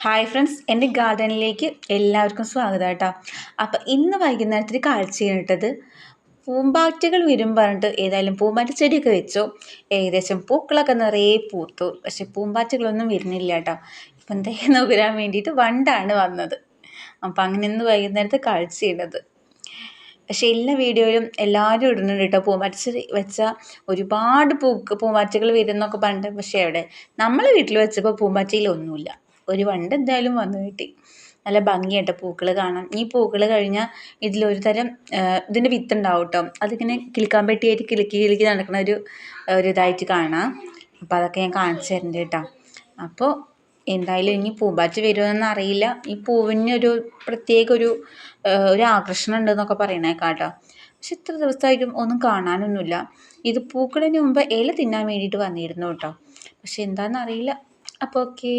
Hi friends എന്റെ ഗാർഡനിലേക്ക് എല്ലാവർക്കും സ്വാഗതം കേട്ടോ അപ്പം ഇന്ന് വൈകുന്നേരത്തിന് കാഴ്ച ചെയ്തിട്ടത് പൂമ്പാറ്റകൾ വരും പറഞ്ഞിട്ട് ഏതായാലും പൂമ്പാറ്റ ചെടിയൊക്കെ വെച്ചു. ഏകദേശം പൂക്കളൊക്കെ നിറയെ പൂത്തു. പക്ഷെ പൂമ്പാറ്റകളൊന്നും വരുന്നില്ല കേട്ടോ. ഇപ്പം എന്തെങ്കിലും നോക്കാൻ വേണ്ടിയിട്ട് വണ്ടാണ് വന്നത്. അപ്പം അങ്ങനെ ഇന്ന് വൈകുന്നേരത്തെ കാഴ്ച ചെയ്യുന്നത് പക്ഷേ എല്ലാ വീഡിയോയിലും എല്ലാവരും ഇടുന്നുണ്ട് കേട്ടോ. പൂമ്പാറ്റ വെച്ച ഒരുപാട് പൂക്ക് പൂമ്പാറ്റകൾ വരുന്നൊക്കെ പറഞ്ഞിട്ട് പക്ഷേ എവിടെ നമ്മളെ വീട്ടിൽ വെച്ചപ്പോൾ പൂമ്പാറ്റയിലൊന്നുമില്ല ഒരു വണ്ട് എന്തായാലും വന്നു കിട്ടി. നല്ല ഭംഗിയായിട്ട് പൂക്കൾ കാണാം. ഈ പൂക്കൾ കഴിഞ്ഞാൽ ഇതിലൊരു തരം ഇതിന്റെ വിത്തുണ്ടാവും കേട്ടോ അതിങ്ങനെ കിളിക്കാൻ പറ്റിയായിട്ട് കിളിക്കി കിളിക്കി നടക്കുന്ന ഒരു ഒരു ഇതായിട്ട് കാണാം. അപ്പോൾ അതൊക്കെ ഞാൻ കാണിച്ചു തരുന്നുണ്ട് കേട്ടോ അപ്പോൾ എന്തായാലും ഇനി പൂമ്പാറ്റ വരുമെന്ന് അറിയില്ല. ഈ പൂവിനൊരു പ്രത്യേക ഒരു ഒരു ആകർഷണം ഉണ്ടെന്നൊക്കെ പറയണേക്കാം കേട്ടോ പക്ഷെ ഇത്ര ദിവസമായിട്ടും ഒന്നും കാണാനൊന്നുമില്ല. ഇത് പൂക്കളിന് മുമ്പ് ഇല തിന്നാൻ വേണ്ടിയിട്ട് വന്നിരുന്നു കേട്ടോ പക്ഷെ എന്താണെന്നറിയില്ല അപ്പോൾ ഓക്കേ.